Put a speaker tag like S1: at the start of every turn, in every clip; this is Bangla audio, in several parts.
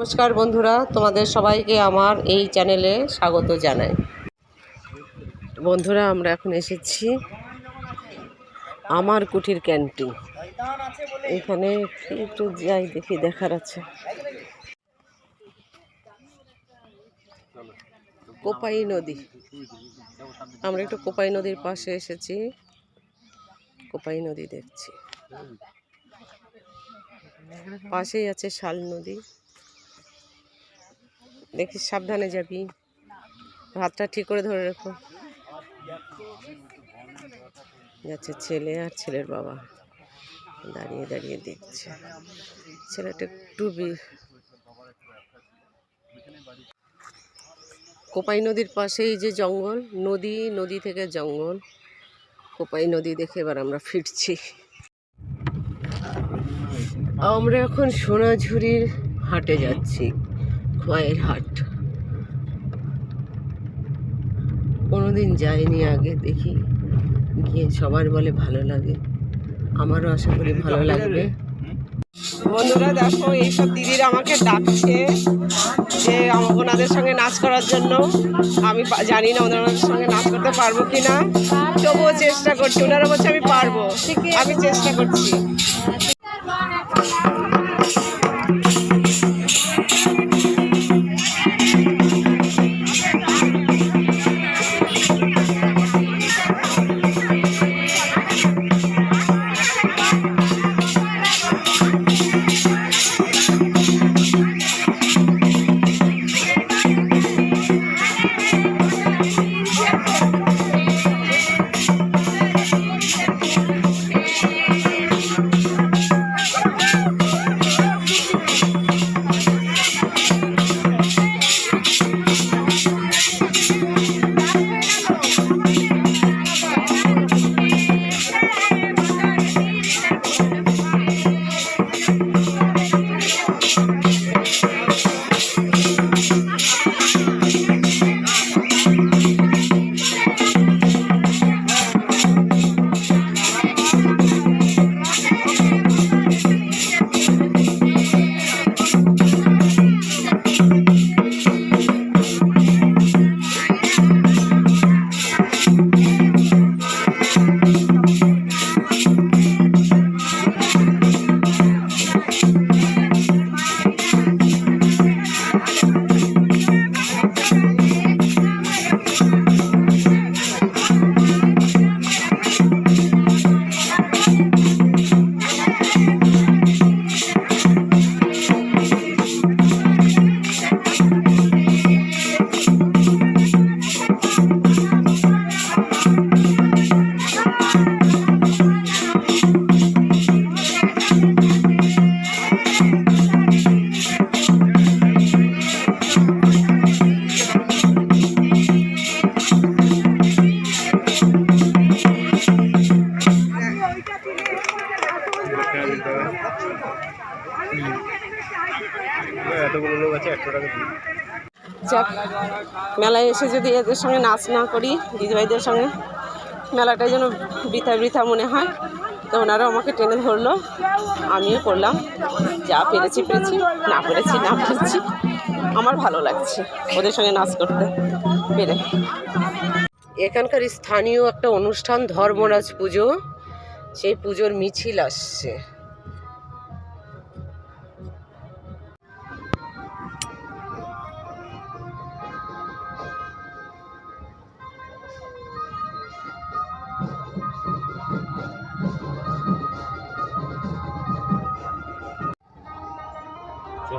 S1: নমস্কার বন্ধুরা, তোমাদের সবাইকে আমার এই চ্যানেলে স্বাগত জানাই। বন্ধুরা, আমরা এখন এসেছি আমার কুঠির ক্যান্টিন। এখানে একটু যাই দেখি, দেখার আছে। কোপাই নদী। আমরা একটু কোপাই নদীর পাশে এসেছি। কোপাই নদী দেখছি। পাশেই আছে শাল নদী। দেখি সাবধানে যাবি। হাতটা ঠিক করে ধরে রেখো। যাচ্ছে ছেলে আর ছেলের বাবা। দাঁড়িয়ে দাঁড়িয়ে দেখছে। ছেলেটা একটু কোপাই নদীর পাশেই যে জঙ্গল, নদী নদী থেকে জঙ্গল। কোপাই নদী দেখে এবার আমরা ফিরছি। আমরা এখন সোনাঝুরির হাটে যাচ্ছি। খোয়াইয়ের হাট। কোনোদিন যাইনি আগে দেখি। গিয়ে সবার বলে ভালো লাগে। আমারও আশা করি ভালো লাগবে। বন্ধুরা দেখো এইসব দিদিরা আমাকে ডাকছে যে আম- ওনাদের সঙ্গে নাচ করার জন্য। আমি জানি না ওনাদের সঙ্গে নাচ করতে পারব কি না। তবুও চেষ্টা করছি। ওনারা বলছে আমি পারব। আমি চেষ্টা করছি। মেলায় এসে যদি এদের সঙ্গে নাচ না করি, দিদিভাইদের সঙ্গে মেলাটাই যেন বৃথা বৃথা মনে হয়, তো ওনারা আমাকে টেনে ধরলো। আমিও করলাম। যা পেরেছি পেরেছি, না পেরেছি না পেরেছি, আমার ভালো লাগছে ওদের সঙ্গে নাচ করতে। পেরে। এখানকার স্থানীয় একটা অনুষ্ঠান ধর্মরাজ পুজো, সেই পুজোর মিছিল আসছে।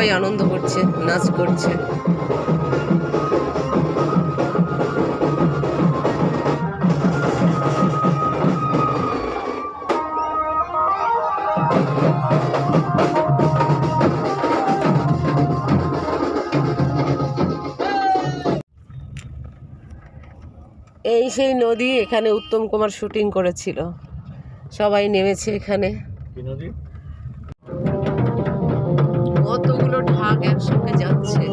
S1: সবাই আনন্দ করছে, নাচ করছে। এই সেই নদী এখানে উত্তম কুমার শুটিং করেছিল। সবাই নেমেছে এখানে। ঢাক একসঙ্গে যাচ্ছে।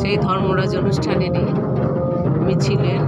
S1: সেই ধর্মরাজ অনুষ্ঠানেরই মিছিলের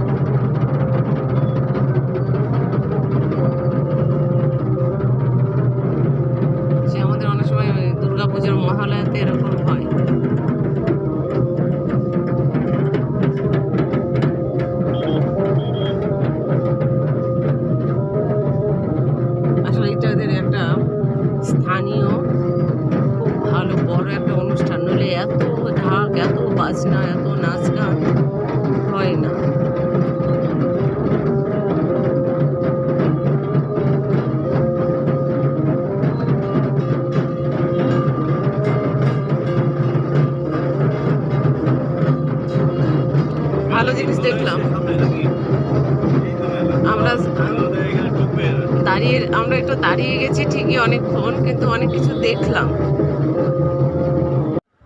S1: দেখলাম। আমরা দাঁড়িয়ে, আমরা একটু দাঁড়িয়ে গেছি ঠিকই অনেকক্ষণ, কিন্তু অনেক কিছু দেখলাম।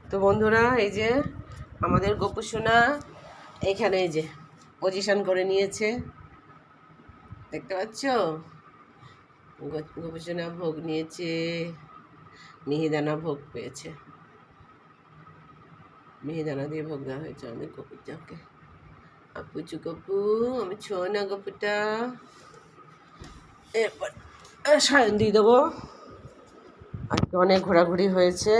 S1: তো বন্ধুরা, এই যে আমাদের গোপুসোনা এখানে এই যে পজিশন করে নিয়েছে। দেখতে পাচ্ছ? গোপুসোনা ভোগ নিয়েছে, মিহিদানা ভোগ পেয়েছে। মিহিদানা দিয়ে ভোগ দেওয়া হয়েছে আমাদের গপুটাকে আপুচু গপু আমি ছো না গপুটা এরপর সায়ন দিয়ে দেবো। আজকে অনেক ঘোরাঘুরি হয়েছে।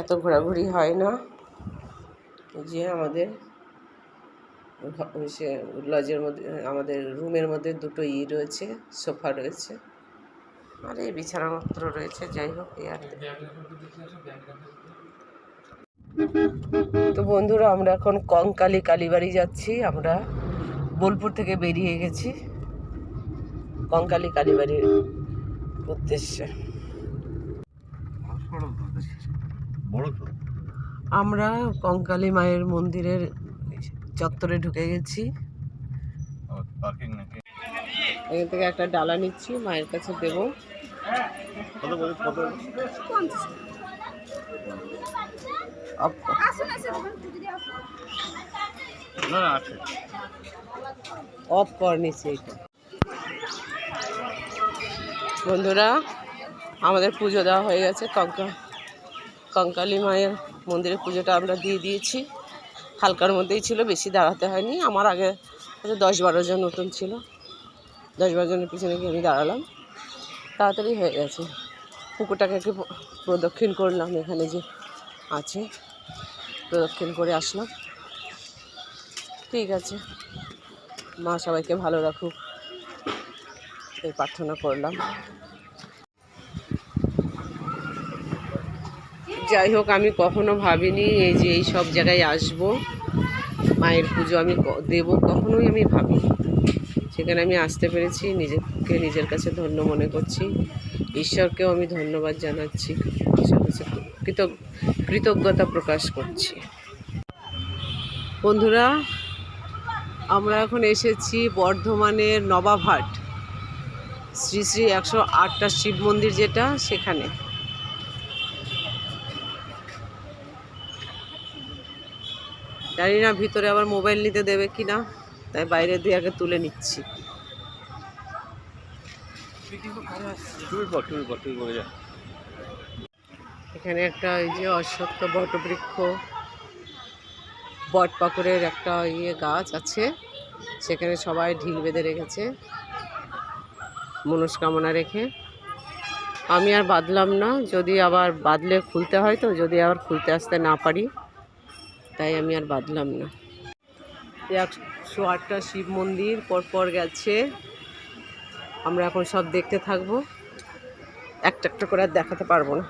S1: এত ঘোরাঘুরি হয় না। যে আমাদের সে লজের মধ্যে, আমাদের রুমের মধ্যে দুটো ই রয়েছে, সোফা রয়েছে। আর এই বিছানাপত্র রয়েছে, যাই হোক, এই আর। তো বন্ধুরা আমরা এখন কঙ্কালি কালীবাড়ি যাচ্ছি। আমরা বোলপুর থেকে বেরিয়ে গেছি কঙ্কালি কালীবাড়ির উদ্দেশ্যে। আমরা কঙ্কালী মায়ের মন্দিরের চত্বরে ঢুকে গেছি। এখান থেকে একটা ডালা নিচ্ছি মায়ের কাছে দেব। অফ- বন্ধুরা, আমাদের পুজো দেওয়া হয়ে গেছে। কঙ্কা, কঙ্কালী মায়ের মন্দিরে পুজোটা আমরা দিয়ে দিয়েছি। হালকার মধ্যেই ছিল, বেশি দাঁড়াতে হয়নি। আমার আগে দশ বারো জন নতুন ছিল। দশ বারো জনের পিছনে গিয়ে আমি দাঁড়ালাম। তাড়াতাড়ি হয়ে গেছে। পুকুরটাকে একটু প্রদক্ষিণ করলাম, এখানে যে আছে। প্রদক্ষিণ করে আসলাম। ঠিক আছে। মা সবাইকে ভালো রাখুক। এই প্রার্থনা করলাম। যাই হোক, আমি কখনো ভাবিনি এই যে এই সব জায়গায় আসব। মায়ের পুজো আমি দেব, কখনোই আমি ভাবি সেখানে আমি আসতে পেরেছি, নিজেকে নিজের কাছে ধন্য মনে করছি। ঈশ্বরকেও আমি ধন্যবাদ জানাচ্ছি। ঈশ্বরের কাছে কৃতজ্ঞ কৃতজ্ঞতা প্রকাশ করছি। বন্ধুরা, আমরা এখন এসেছি বর্ধমানের নবাবহাট। শ্রী শ্রী একশো আটটা শিব মন্দির যেটা, সেখানে। জানি না ভিতরে আবার মোবাইল নিতে দেবে কি না তাই বাইরে দিয়ে আগে তুলে নিচ্ছি
S2: তুমি পর তুমি পর তুমি বলে যা
S1: এখানে একটা ওই যে অশ্বত্থ বটবৃক্ষ, বট পাকুড়ের একটা ইয়ে গাছ আছে, সেখানে সবাই ঢিল বেঁধে রেখেছে, মনস্কামনা রেখে। আমি আর বাঁধলাম না, যদি আবার বাঁধলে খুলতে হয় তো, যদি আবার খুলতে আসতে না পারি, তাই আমি আর বাঁধলাম না। একশো আটটা শিব মন্দির, পরপর গেছে। আমরা এখন সব দেখতে থাকব। একটা একটা করে দেখাতে পারব না।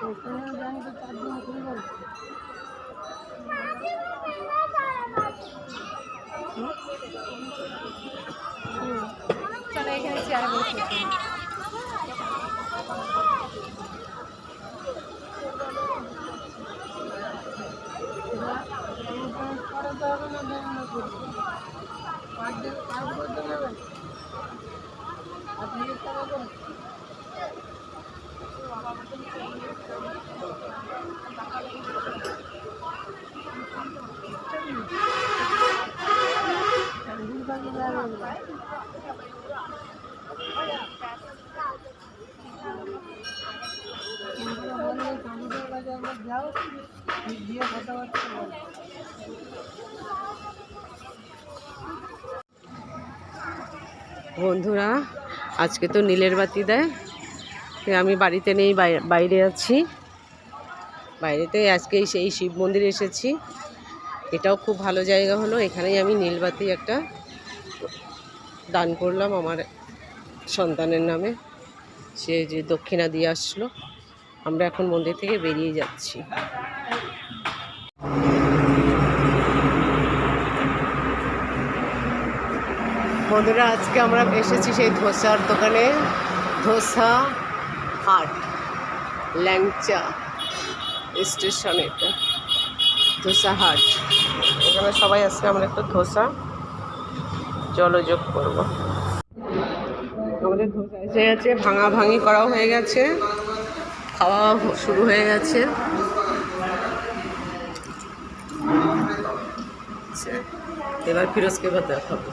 S1: চলো এখানে চেয়ারে বসে। বন্ধুরা আজকে তো নীলের বাতি দেয়। তো আমি বাড়িতে নেই, বাই- বাইরে আছি। বাইরেতে আজকে সেই শিব মন্দিরে এসেছি। এটাও খুব ভালো জায়গা হলো। এখানেই আমি নীলবাতি একটা দান করলাম আমার সন্তানের নামে। সে যে দক্ষিণা দিয়ে আসলো। আমরা এখন মন্দির থেকে বেরিয়ে যাচ্ছি। বন্ধুরা, আজকে আমরা এসেছি সেই ধোসার দোকানে। ধোসা হাট ল্যাংচা স্টেশনে এটা ধোসা হাট। এখানে সবাই আসছে আমরা একটু ধোসা জলযোগ করব। আমাদের ধোসা এসে গেছে ভাঙা ভাঙি করাও হয়ে গেছে খাওয়া শুরু হয়ে গেছে। আচ্ছা, এবার ফিরোজকে এবার দেখাবো।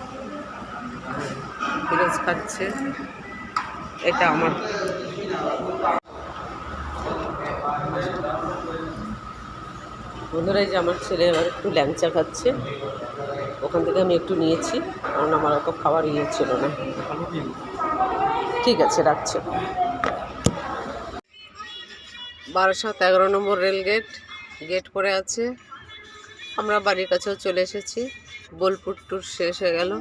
S1: ফিরোজ খাচ্ছে। এটা আমার। বন্ধুরা যে আমার ছেলে এবার একটু ল্যাংচা খাচ্ছে। ওখান থেকে আমি একটু নিয়েছি, কারণ আমার অত খাবার ইয়ে ছিল না। ঠিক আছে, রাখছে। বারাসাত এগারো নম্বর রেল গেট পড়ে আছে। আমরা বাড়ির কাছেও চলে এসেছি। বোলপুর ট্যুর শেষ হয়ে গেল।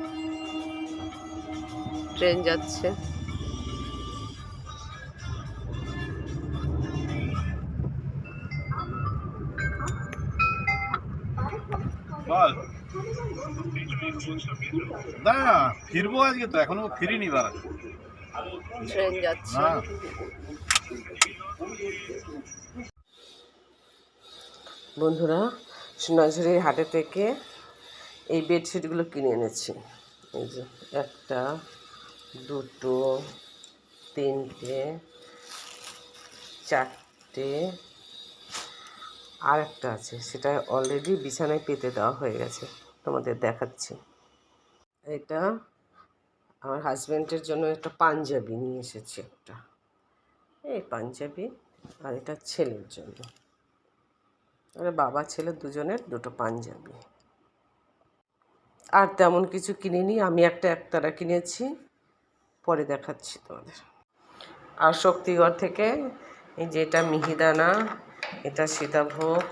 S1: ট্রেন যাচ্ছে।
S2: বল। না ফিরবো আজকে তো এখনও ফিরিনি বারা
S1: ট্রেন যাচ্ছে। বন্ধুরা সোনাঝুরির হাটে থেকে এই বেডশিটগুলো কিনে এনেছি। এই যে একটা দুটো তিনটে চারটে আর একটা আছে, সেটা অলরেডি বিছানায় পেতে দেওয়া হয়ে গেছে। তোমাদের দেখাচ্ছি। এটা আমার হাজব্যান্ডের জন্য একটা পাঞ্জাবি নিয়ে এসেছি একটা। এই পাঞ্জাবি আর এটা ছেলের জন্য। বাবা, ছেলে দুজনের দুটো পাঞ্জাবি। আর তেমন কিছু কিনিনি, আমি একটা একতারা কিনেছি, পরে দেখাচ্ছি তোমাদের। আর শক্তিগড় থেকে এই যে এটা মিহিদানা এটা সীতাভোগ,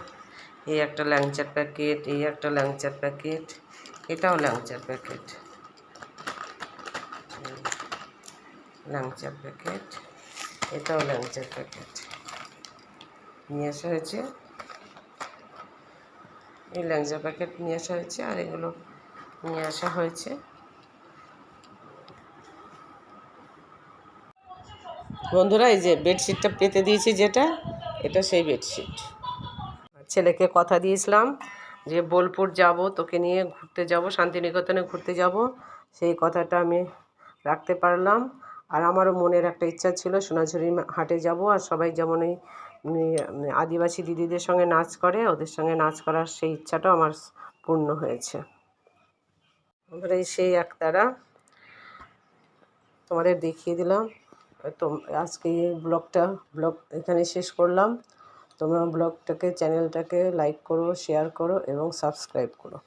S1: এই একটা ল্যাংচার প্যাকেট, এই একটা ল্যাংচার প্যাকেট, এটাও ল্যাংচার প্যাকেট। ল্যাংচার প্যাকেট, এটাও ল্যাংচার প্যাকেট। নিয়ে আসা হয়েছে। এই ল্যাংচা প্যাকেট নিয়ে আসা হয়েছে আর এগুলো নিয়ে আসা হয়েছে। বন্ধুরা, এই যে বেডশিটটা পেতে দিয়েছি যেটা। এটা সেই বেডশিট ছেলেকে কথা দিয়েছিলাম যে, বোলপুর যাব, তোকে নিয়ে ঘুরতে যাব, শান্তিনিকেতনে ঘুরতে যাব। সেই কথাটা আমি রাখতে পারলাম। আর আমারও মনের একটা ইচ্ছা ছিল সোনাঝুরি হাটে যাব আর সবাই যেমন এই আদিবাসী দিদিদের সঙ্গে নাচ করে, ওদের সঙ্গে নাচ করার সেই ইচ্ছাটাও আমার পূর্ণ হয়েছে। এবারে সেই একতারা তোমাদের দেখিয়ে দিলাম। তো আজকে এই ব্লগটা, ব্লগ এখানে শেষ করলাম। তোমরা ব্লগটাকে, চ্যানেলটাকে লাইক করো শেয়ার করো এবং সাবস্ক্রাইব করো।